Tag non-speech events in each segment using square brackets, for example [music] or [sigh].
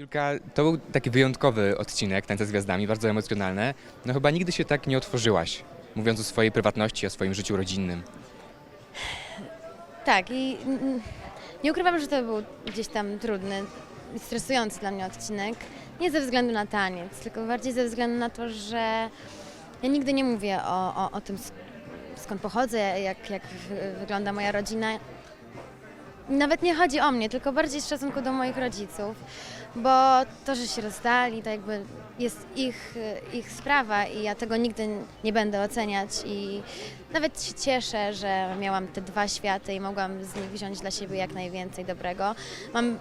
Julka, to był taki wyjątkowy odcinek Tańca z Gwiazdami, bardzo emocjonalny. No chyba nigdy się tak nie otworzyłaś, mówiąc o swojej prywatności, o swoim życiu rodzinnym. Tak i nie ukrywam, że to był gdzieś tam trudny i stresujący dla mnie odcinek. Nie ze względu na taniec, tylko bardziej ze względu na to, że ja nigdy nie mówię o, o, o tym, sk- skąd pochodzę, jak, jak wy- wygląda moja rodzina. Nawet nie chodzi o mnie, tylko bardziej z szacunku do moich rodziców, bo to, że się rozstali, to jakby jest ich, ich sprawa i ja tego nigdy nie będę oceniać i nawet się cieszę, że miałam te dwa światy i mogłam z nich wziąć dla siebie jak najwięcej dobrego. Mam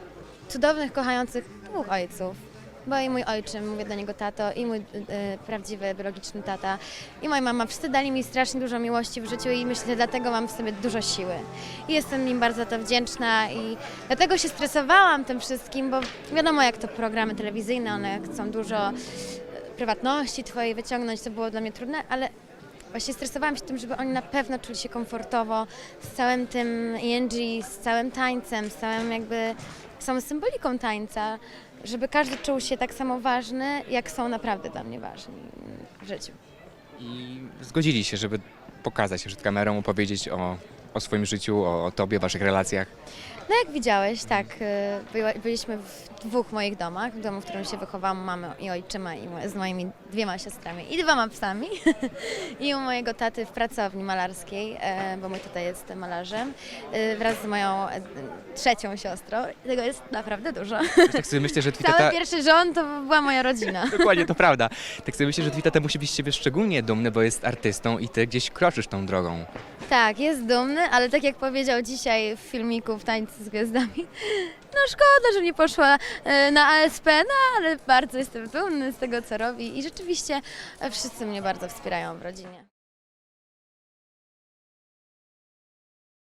cudownych, kochających dwóch ojców, bo i mój ojczym, mówię do niego tato, i mój y, prawdziwy, biologiczny tata, i moja mama. Wszyscy dali mi strasznie dużo miłości w życiu i myślę, dlatego mam w sobie dużo siły. I jestem im bardzo to wdzięczna i dlatego się stresowałam tym wszystkim, bo wiadomo jak to programy telewizyjne, one chcą dużo y, prywatności twojej wyciągnąć, to było dla mnie trudne, ale właśnie stresowałam się tym, żeby oni na pewno czuli się komfortowo z całym tym ENG, z całym tańcem, z całym jakby samą symboliką tańca, żeby każdy czuł się tak samo ważny, jak są naprawdę dla mnie ważni w życiu. I zgodzili się, żeby pokazać się przed kamerą, opowiedzieć o, o swoim życiu, o, o tobie, waszych relacjach. No jak widziałeś, tak, y, byliśmy w dwóch moich domach, w domu, w którym się wychowałam, mamy i ojczyma i z moimi dwiema siostrami i dwoma psami [laughs] i u mojego taty w pracowni malarskiej, e, bo mój tata jest malarzem, y, wraz z moją e, trzecią siostrą. Tego jest naprawdę dużo. Tak sobie myślę, że twój [laughs] Cały pierwszy rząd to była moja rodzina. [laughs] Dokładnie, to prawda. Tak sobie myślę, że twój tata musi być z ciebie szczególnie dumny, bo jest artystą i ty gdzieś kroczysz tą drogą. Tak, jest dumny, ale tak jak powiedział dzisiaj w filmiku w Tańcu z Gwiazdami, [laughs] no szkoda, że nie poszła e, na ASP, no ale bardzo jestem dumny z tego, co robi i rzeczywiście wszyscy mnie bardzo wspierają w rodzinie.